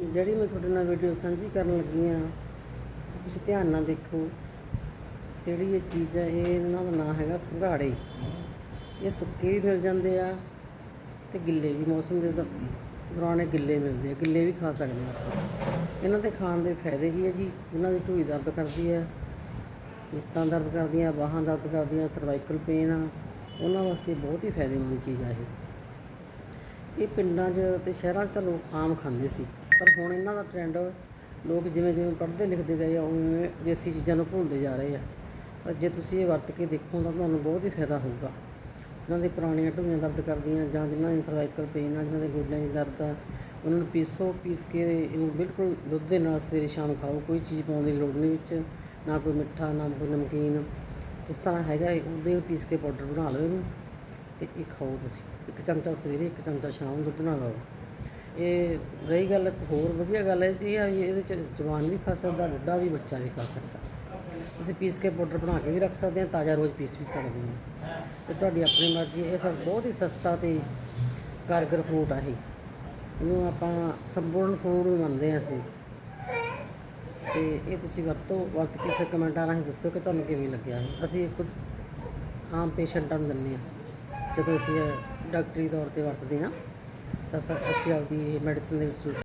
ਜਿਹੜੀ ਮੈਂ ਤੁਹਾਡੇ ਨਾਲ ਵੀਡੀਓ ਸਾਂਝੀ ਕਰਨ ਲੱਗੀ ਆ ਤੁਸੀਂ ਧਿਆਨ ਨਾਲ ਦੇਖੋ, ਜਿਹੜੀ ਇਹ ਚੀਜ਼ ਹੈ, ਇਹ ਇਹਨਾਂ ਦਾ ਨਾਂ ਹੈਗਾ ਸੰਘਾੜੇ। ਇਹ ਸੁੱਕੇ ਵੀ ਮਿਲ ਜਾਂਦੇ ਆ ਤੇ ਗਿੱਲੇ ਵੀ, ਮੌਸਮ ਦੇ ਦ- ਦੌਰਾਨ ਇਹ ਗਿੱਲੇ ਮਿਲਦੇ ਆ, ਗਿੱਲੇ ਵੀ ਖਾ ਸਕਦੇ ਆ ਇਹਨਾਂ ਦੇ ਖਾਣ ਦੇ ਫਾਇਦੇ ਕੀ ਹੈ ਜੀ? ਇਹਨਾਂ ਦੀ ਢੂਈ ਦਰਦ ਕਰਦੀ ਹੈ ਲੱਤਾਂ ਦਰਦ ਕਰਦੀਆਂ, ਬਾਹਾਂ ਦਰਦ ਕਰਦੀਆਂ ਸਰਵਾਈਕਲ ਪੇਨ ਆ, ਉਹਨਾਂ ਵਾਸਤੇ ਬਹੁਤ ਹੀ ਫਾਇਦੇਮੰਦ ਚੀਜ਼ ਆ ਇਹ। ਇਹ ਪਿੰਡਾਂ 'ਚ ਤੇ ਸ਼ਹਿਰਾਂ 'ਚ ਤਾਂ ਲੋਕ ਆਮ ਖਾਂਦੇ ਸੀ। ਪਰ ਹੁਣ ਇਹਨਾਂ ਦਾ ਟ੍ਰੈਂਡ ਲੋਕ ਜਿਵੇਂ ਜਿਵੇਂ ਪੜ੍ਹਦੇ ਲਿਖਦੇ ਗਏ ਆ, ਉਵੇਂ ਦੇਸੀ ਚੀਜ਼ਾਂ ਨੂੰ ਭੁੱਲਦੇ ਜਾ ਰਹੇ ਆ। ਪਰ ਜੇ ਤੁਸੀਂ ਇਹ ਵਰਤ ਕੇ ਦੇਖੋ ਤਾਂ ਤੁਹਾਨੂੰ ਬਹੁਤ ਹੀ ਫਾਇਦਾ ਹੋਊਗਾ। ਜਿਨ੍ਹਾਂ ਦੀ ਪੁਰਾਣੀਆਂ ਢੂਈਆਂ ਦਰਦ ਕਰਦੀਆਂ ਜਾਂ ਜਿਨ੍ਹਾਂ ਦੀ ਸਰਵਾਈਕਲ ਪੇਨ ਆ, ਜਿਨ੍ਹਾਂ ਦੇ ਗੋਡਿਆਂ 'ਚ ਦਰਦ ਆ, ਉਹਨਾਂ ਨੂੰ ਪੀਸੋ, ਪੀਸ ਕੇ ਇਹਨੂੰ ਬਿਲਕੁਲ ਦੁੱਧ ਦੇ ਨਾਲ ਸਵੇਰੇ ਸ਼ਾਮ ਖਾਓ, ਕੋਈ ਚੀਜ਼ ਪਾਉਣ ਦੀ ਲੋੜ ਨਹੀਂ ਵਿੱਚ, ਨਾ ਕੋਈ ਮਿੱਠਾ, ਨਾ ਕੋਈ ਨਮਕੀਨ। ਜਿਸ ਤਰ੍ਹਾਂ ਹੈਗਾ ਉਹਦੇ ਪੀਸ ਕੇ ਪਾਊਡਰ ਬਣਾ ਲਓ ਇਹਨੂੰ ਤੇ ਇਹ ਖਾਓ ਤੁਸੀਂ। ਇੱਕ ਚਮਚਾ ਸਵੇਰੇ, ਇੱਕ ਚਮਚਾ ਸ਼ਾਮ ਦੁੱਧ ਨਾਲ ਲਾਓ ਇਹ ਰਹੀ ਗੱਲ, ਇੱਕ ਹੋਰ ਵਧੀਆ ਗੱਲ ਹੈ ਜੀ ਆ ਇਹਦੇ ਚ ਜਵਾਨ ਵੀ ਖਾ ਸਕਦਾ, ਬੁੱਢਾ ਵੀ ਬੱਚਾ ਵੀ ਖਾ ਸਕਦਾ। ਤੁਸੀਂ ਪੀਸ ਕੇ ਪਾਊਡਰ ਬਣਾ ਕੇ ਵੀ ਰੱਖ ਸਕਦੇ ਆ, ਤਾਜ਼ਾ ਰੋਜ਼ ਪੀਸ ਵੀ ਸਕਦੇ ਹੋ ਤੇ ਤੁਹਾਡੀ ਆਪਣੀ ਮਰਜ਼ੀ, ਇਹ ਫਿਰ ਬਹੁਤ ਹੀ ਸਸਤਾ ਤੇ ਕਾਰਗਰ ਫਰੂਟ ਆ ਇਹ। ਇਹਨੂੰ ਆਪਾਂ ਸੰਪੂਰਨ ਫਰੂਟ ਵੀ ਮੰਨਦੇ ਆ ਅਸੀਂ। ਤੇ ਇਹ ਤੁਸੀਂ ਵਰਤੋ, ਵਰਤ ਕੇ ਫਿਰ ਕਮੈਂਟਾਂ ਰਾਹੀਂ ਦੱਸੋ ਕਿ ਤੁਹਾਨੂੰ ਕਿਵੇਂ ਲੱਗਿਆ ਇਹ। ਅਸੀਂ ਇਹ ਖੁਦ ਆਮ ਪੇਸ਼ੈਂਟਾਂ ਨੂੰ ਦਿੰਦੇ ਆ। ਜਦੋਂ ਅਸੀਂ ਇਹ ਡਾਕਟਰੀ ਤੌਰ ਤੇ ਵਰਤਦੇ ਹਾਂ ਤਾਂ ਸ- ਅਸੀਂ ਆਪਦੀ ਮੈਡੀਸਨ ਦੇ ਵਿੱਚ